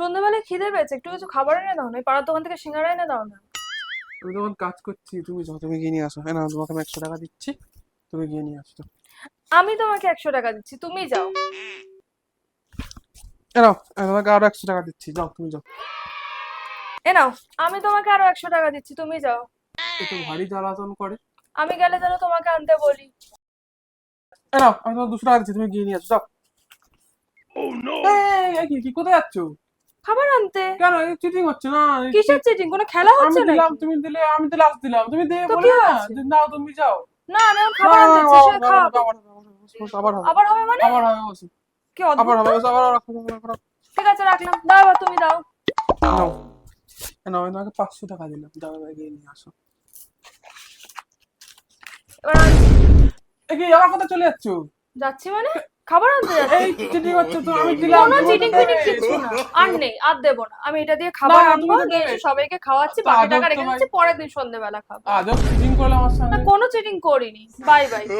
সন্ধ্যাবেলায় খিদে পেয়েছে একটু কিছু খাবার এনে দাও না এই পাড়ার দোকান থেকে সিঙ্গারা এনে দাও না। আমি তখন কাজ করছি তুমি যাও তুমি গিয়ে নিয়ে আসো। হ্যাঁ না তোমাকে আমি একশো টাকা দিচ্ছি তুমি গিয়ে নিয়ে আসো। আমি তোমাকে একশো টাকা দিচ্ছি তুমি যাও। এনাও আমি তোমাকে আরও একশো টাকা দিচ্ছি যাও তুমি যাও। এ নাও আমি তোমাকে আরও একশো টাকা দিচ্ছি তুমি যাও। একটু ভারী জ্বালাতন করে। আমি গেলে যেন তোমাকে আনতে বলি। এনাও আমি তোমাকে দুশো টাকা দিচ্ছি তুমি গিয়ে নিয়ে আসো যাও। কি কি কোথায় যাচ্ছ? খাবার আনতে? কেন? চিটিং হচ্ছে না। কিসের চিটিং কোনো খেলা আমি হচ্ছে দিলাম তুমি দিলে আমি তো লাস্ট দিলাম। তুমি দিয়ে বলে না? নাও তুমি যাও। না আমি খাবার আনতে সে খাও আবার হবে। আবার হবে মানে? আবার হবে বসে। কি আবার অদ্ভুত হবে আবার রাখো আবার রাখো ঠিক আছে রাখলাম। দাও এবার তুমি দাও। নাও। নাও আমি তোমাকে পাঁচশো টাকা দিলাম। যাও এবার গিয়ে নিয়ে আসো। এবার। কি আমার কথা চলে যাচ্ছ? যাচ্ছি মানে? খাবার আনতে যাচ্ছি। এই চিটিং হচ্ছে তো আমি দিলাম। কোনো চিটিং ফিটিং কিছু না। আর নেই আর দেবো না। আমি এটা দিয়ে খাবার আনব নিয়ে এসে সবাইকে খাওয়াচ্ছি বাকি টাকা রেখে দিচ্ছি পরের দিন সন্ধ্যেবেলা খাব। আজব চিটিং করলে আমার না কোনো চিটিং করিনি। Bye bye.